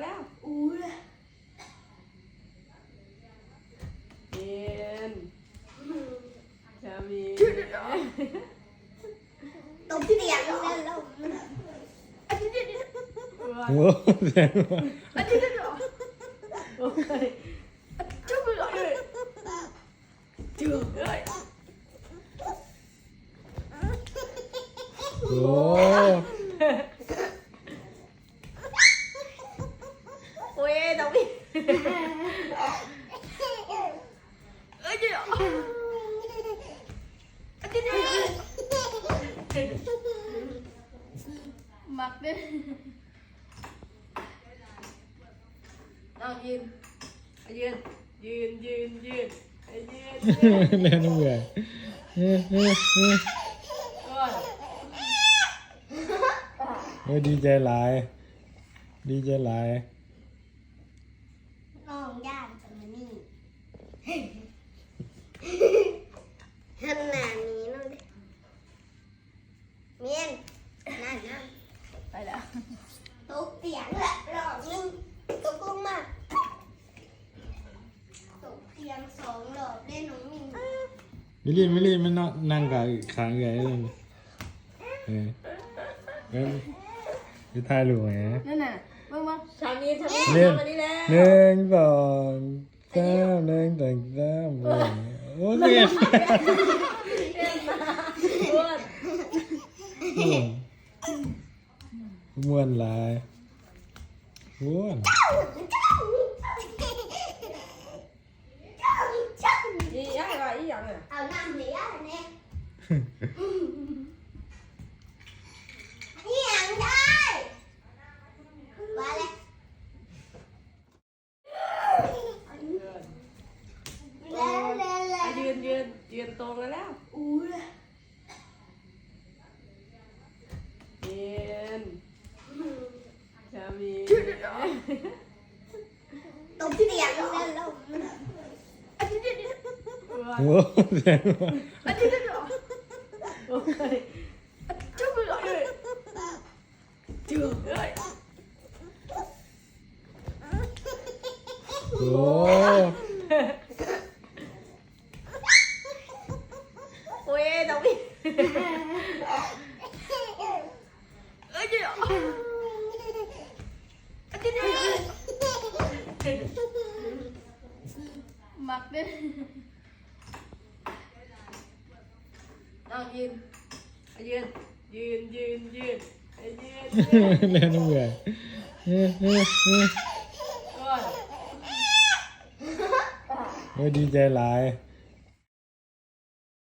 แล้วอู้ยเย็นจะมีตบที่เดียกแล้วแล้วโอ้แสดงว่าอันนี้ก็หรอโอ้ยจุ๊บเลยจุ๊บเลยโอ้ ยก่อนเฮ้ยดีใจหลายดีใจหลาย น้องย่านจะมานี่ขนาดนี้นู่นดิเมียนนั่นนั่น ไปแล้ว ตบเตียงละรอบนึงตกลงมาตกเตียงสองรอบได้น้องมินมิลลี่มิลลี่มันนอนนั่งกับขางใหญ่เลยเออเอ้ยไปถ่ายรูปไหมนั่นน่ะมึงมาทางนี้ทางนี้เล่นทางนี้แล้วหนึ่งสองสามหนึ่งสองสามโอ้เล่นอ้วนม้วนหลายม้วนอีหยังอะไรอีหยังอะเอาน้ำเหลือเนี่ย นี่ยังได้มาเลยแล้วแล้วแล้อะวยืนยืนยืนตรงแล้วแล้ว อู้เลย ยืน ชามีตบเตียงแล้วแล้วโอ้แสงว่า อันนี้จะโอ้ยจุ๊บเลยจุ๊บเลย โอ้ โอ้ยดอกพี่เอ้ยเดี๋ยวอันนี้จะ มักด้วยเอายืน ยืนยืนยืนยืนยืนแน่นเหนื่อยเฮ้ยเฮ้ยเฮ้ยก่อน เฮ้ยดีใจหลายเ